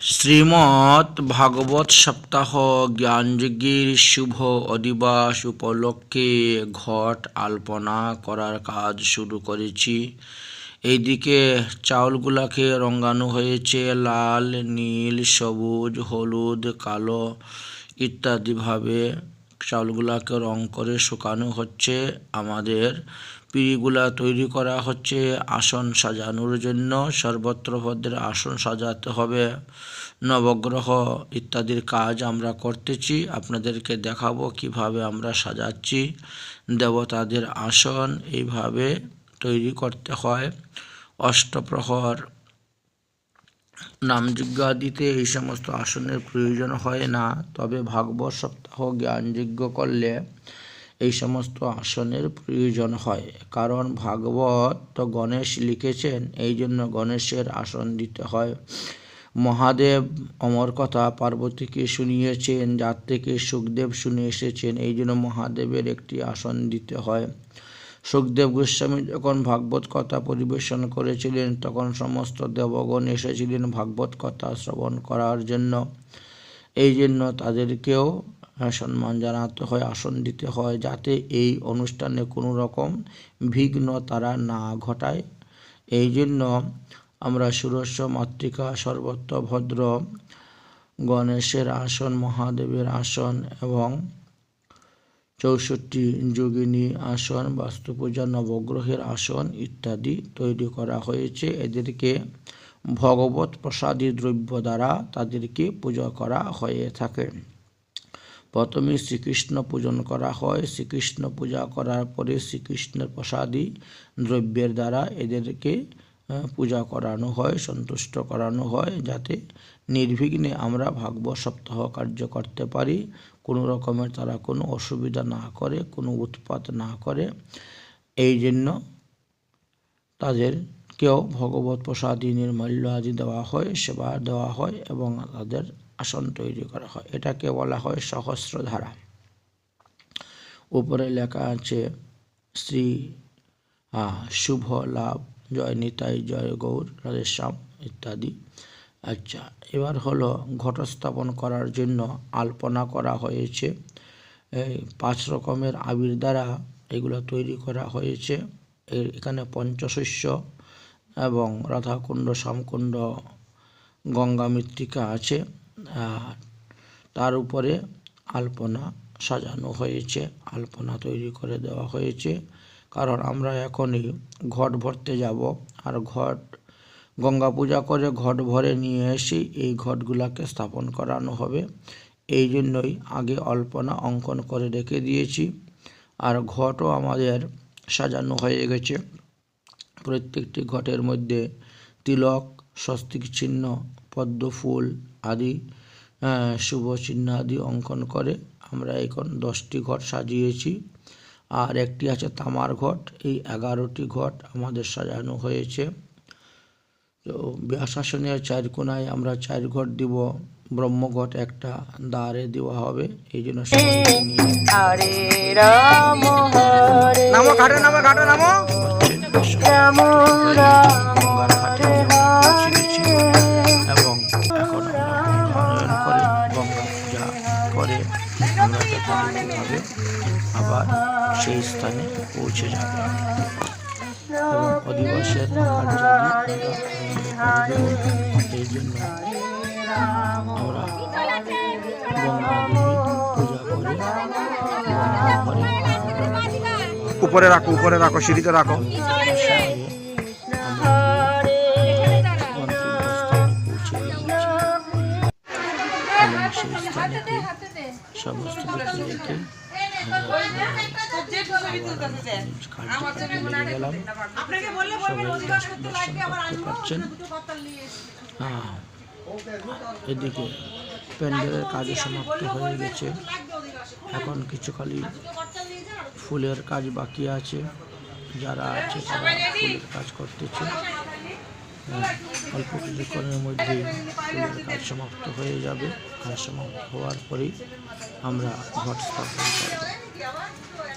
শ্রীমৎ ভাগবত সপ্তাহ জ্ঞানযজ্ঞের শুভ অধিবাস উপলক্ষে ঘট আলপনা করার কাজ শুরু করেছি। এইদিকে চাউলগুলাকে রঙানো হয়েছে, লাল, নীল, সবুজ, হলুদ, কালো ইত্যাদিভাবে। চাউলগুলাকে রং করে শুকানো হচ্ছে আমাদের পিঁড়িগুলা তৈরি করা হচ্ছে আসন সাজানোর জন্য। সর্বত্র ভদ্রের আসন সাজাতে হবে। নবগ্রহ ইত্যাদির কাজ আমরা করতেছি। আপনাদেরকে দেখাবো কীভাবে আমরা সাজাচ্ছি। দেবতাদের আসন এইভাবে তৈরি করতে হয়। অষ্টপ্রহর নামযজ্ঞ দিতে এই সমস্ত আসনের প্রয়োজন হয় না। তবে ভাগবত সপ্তাহ জ্ঞানযজ্ঞ করলে এই সমস্ত আসনের প্রয়োজন হয়। কারণ ভাগবত তো গণেশ লিখেছেন, এই জন্য গণেশের আসন দিতে হয়। মহাদেব অমর কথা পার্বতীকে শুনিয়েছেন, যার থেকে সুখদেব শুনে এসেছেন, এই জন্য মহাদেবের একটি আসন দিতে হয়। সুখদেব গোস্বামী যখন ভাগবত কথা পরিবেশন করেছিলেন, তখন সমস্ত দেবগণ এসেছিলেন ভাগবত কথা শ্রবণ করার জন্য। এই জন্য তাদেরকেও সম্মান জানাতে হয়, আসন দিতে হয় যাতে এই অনুষ্ঠানে কোনো রকম বিঘ্ন তারা না ঘটায়। এই জন্য আমরা সুরস্ব মাতৃকা, সর্বত্র ভদ্র, গণেশের আসন, মহাদেবের আসন এবং চৌষট্টি যোগিনী আসন, বাস্তুপূজা, নবগ্রহের আসন ইত্যাদি তৈরি করা হয়েছে। এদেরকে ভগবত প্রসাদী দ্রব্য দ্বারা তাদেরকে পূজা করা হয়ে থাকে। প্রথমে শ্রীকৃষ্ণ পূজন করা হয়। শ্রীকৃষ্ণ পূজা করার পরে শ্রীকৃষ্ণের প্রসাদী দ্রব্যের দ্বারা এদেরকে পূজা করানো হয়, সন্তুষ্ট করানো হয়, যাতে নির্বিঘ্নে আমরা ভাগবত সপ্তাহ কার্য করতে পারি। কোনো রকমের তারা কোনো অসুবিধা না করে, কোনো উৎপাত না করে। এই জন্য তাদেরকেও ভগবত প্রসাদী নির্মাল্য আদি দেওয়া হয়, সেবা দেওয়া হয় এবং তাদের আসন তৈরি করা হয়। এটাকে বলা হয় সহস্রধারা। উপরে লেখা আছে, শ্রী শুভ লাভ, জয় নিতাই, জয় গৌর রাধেশ্যাম ইত্যাদি। আচ্ছা এবার হলো ঘটস্থাপন করার জন্য আলপনা করা হয়েছে। এই পাঁচ রকমের আবির দ্বারা এগুলো তৈরি করা হয়েছে। এর এখানে পঞ্চশস্য এবং রাধাকুণ্ড, শ্যামকুণ্ড, গঙ্গা মৃত্তিকা আছে। তার উপরে আলপনা সাজানো হয়েছে, আলপনা তৈরি করে দেওয়া হয়েছে। কারণ আমরা এখনই ঘট ভরতে যাব আর ঘট, গঙ্গা পূজা করে ঘট ভরে নিয়ে এসে এই ঘটগুলাকে স্থাপন করানো হবে। এই জন্যই আগে অল্পনা অঙ্কন করে রেখে দিয়েছি। আর ঘটও আমাদের সাজানো হয়ে গেছে। প্রত্যেকটি ঘটের মধ্যে তিলক, স্বস্তিক চিহ্ন পদ্ম ফুল আদি শুভ চিহ্ন আদি অঙ্কন করে আমরা এখন দশটি ঘট সাজিয়েছি। আর একটি আছে তামার ঘট। এই এগারোটি ঘট আমাদের সাজানো হয়েছে। তো ব্যাসাসনের চার কোনায় আমরা চার ঘট দিব। ব্রহ্মঘট একটা দ্বারে দেওয়া হবে। এই জন্য হরে নামো ঘাটে নামো ঘাটে নামো। রাম রাম। সেই স্থানে পৌঁছে যাব। এবং অধিবাসের। এই জন্য আমরা উপরে রাখো উপরে রাখো সিঁড়িতে রাখো। সমস্ত কিছু রেখে এদিকে প্যান্ডেলের কাজও সমাপ্ত হয়ে গেছে। এখন কিছু খালি ফুলের কাজ বাকি আছে। যারা আছে তারা ফুলের কাজ করতেছে হ্যাঁ, অল্প কিছুক্ষণের ফুলের কাজ সমাপ্ত হয়ে যাবে। কাজ সমাপ্ত হওয়ার পরেই আমরা ঘট স্থাপন করব।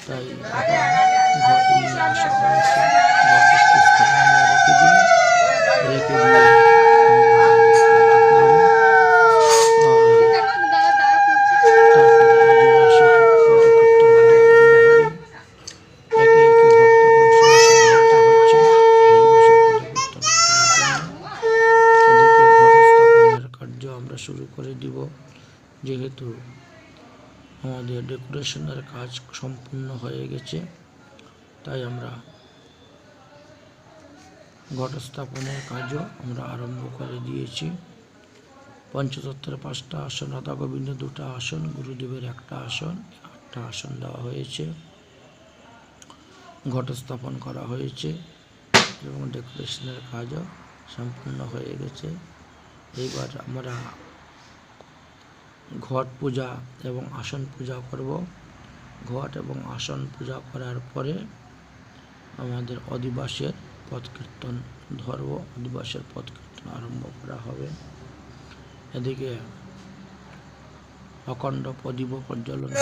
তাই ঘট নিয়ে আমরা রেখে দিই। রেখে দিয়ে দিয়ে ডেকোরেশনের কাজ সম্পূর্ণ হয়ে গেছে, তাই আমরা ঘট স্থাপনের কাজও আমরা আরম্ভ করে দিয়েছি। পঞ্চতত্ত্বের পাঁচটা আসন রাধা গোবিন্দ দুটো আসন, গুরুদেবের একটা আসন, আটটা আসন দেওয়া হয়েছে। ঘট স্থাপন করা হয়েছে এবং ডেকোরেশনের কাজও সম্পূর্ণ হয়ে গেছে। এইবার আমরা ঘট পূজা এবং আসন পূজা করব। ঘট এবং আসন পূজা করার পরে আমাদের অধিবাসের পদকীর্তন ধর্ম অধিবাসের পদকীর্তন আরম্ভ করা হবে। এদিকে অখণ্ড প্রদীপ পর্যালোচনা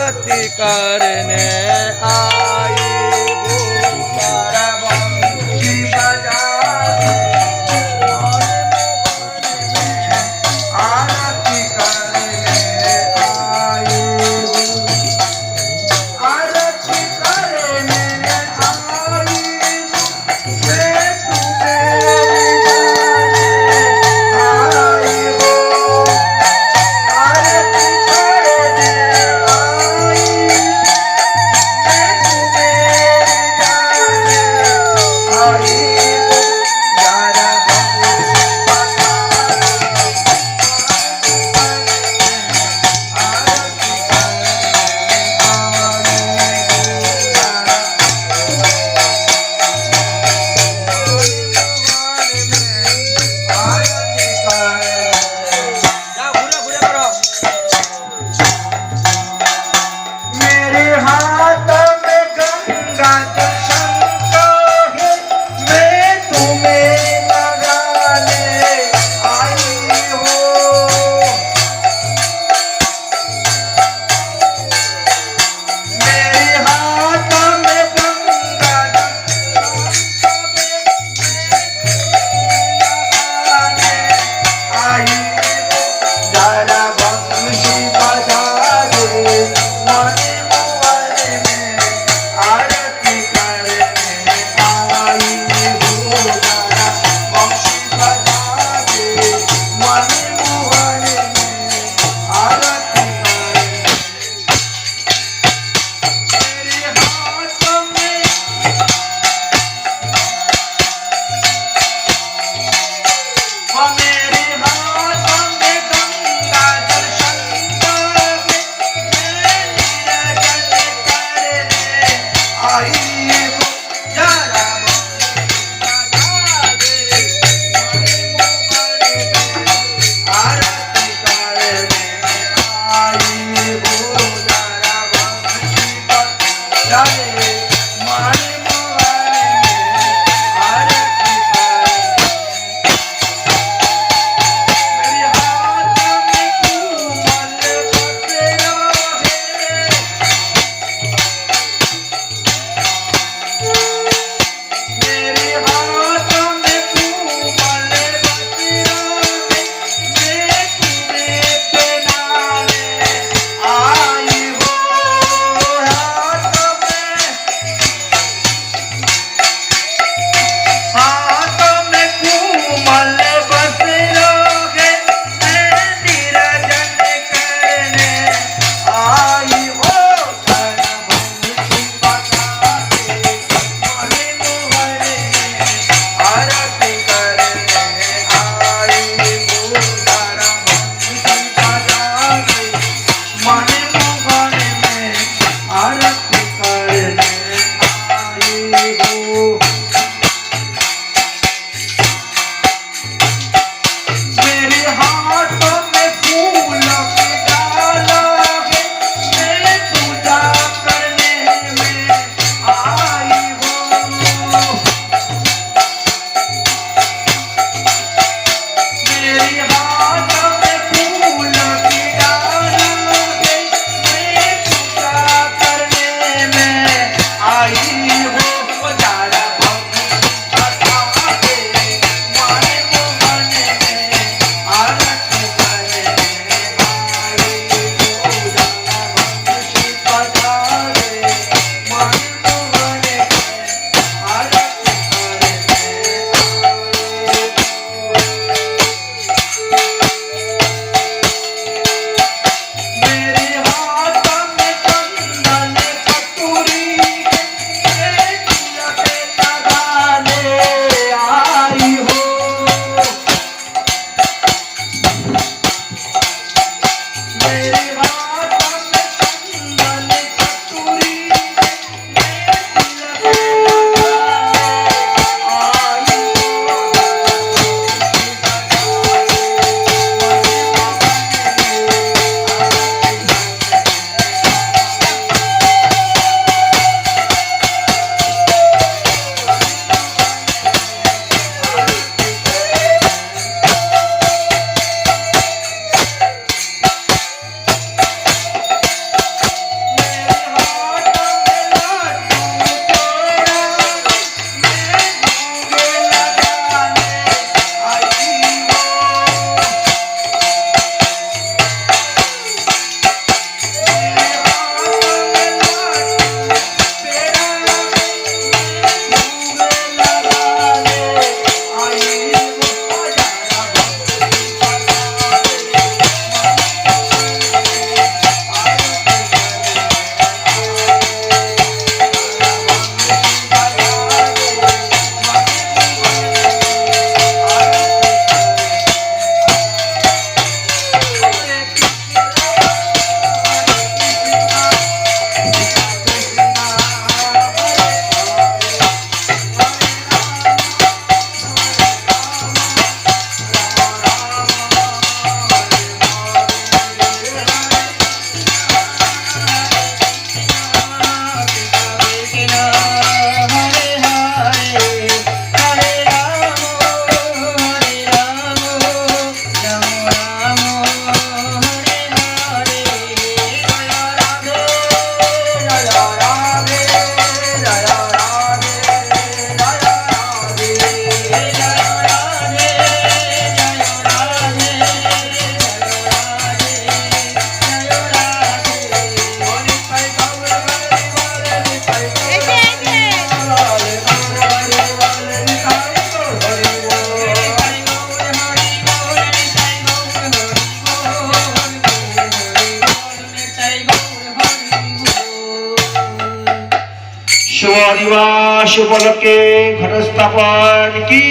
ঘটস্থাপন কি?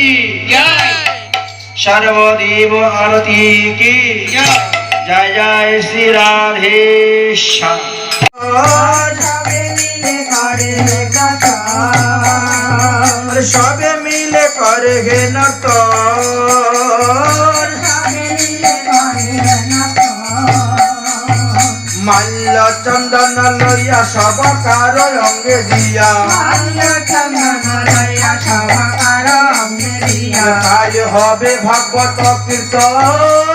সর্বদেব আরতি কি? জয়। জয় শ্রী রাধে সবে মিলে করে হে নত আনিল চন্দন লইয়া সবকার অঙ্গে দিয়া। তাই হবে ভগবত কীর্তন।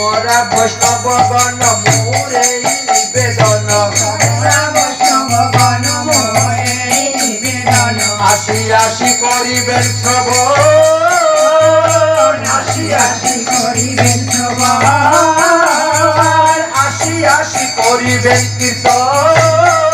মোরা বৈষ্ণব গণ মোরে নিবেদন। আসি আসি করিবেন সব আসি আসি করিবেন সব আসি আসি করিবেন কীর্তন।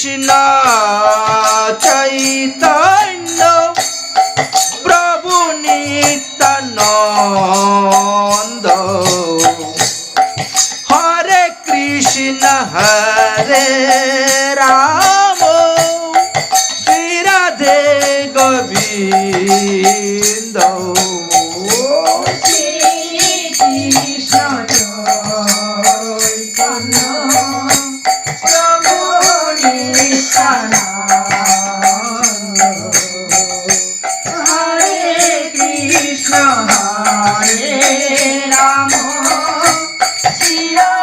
কৃষ্ণ চৈতা কৃষ্ণ হরে রাম শিরা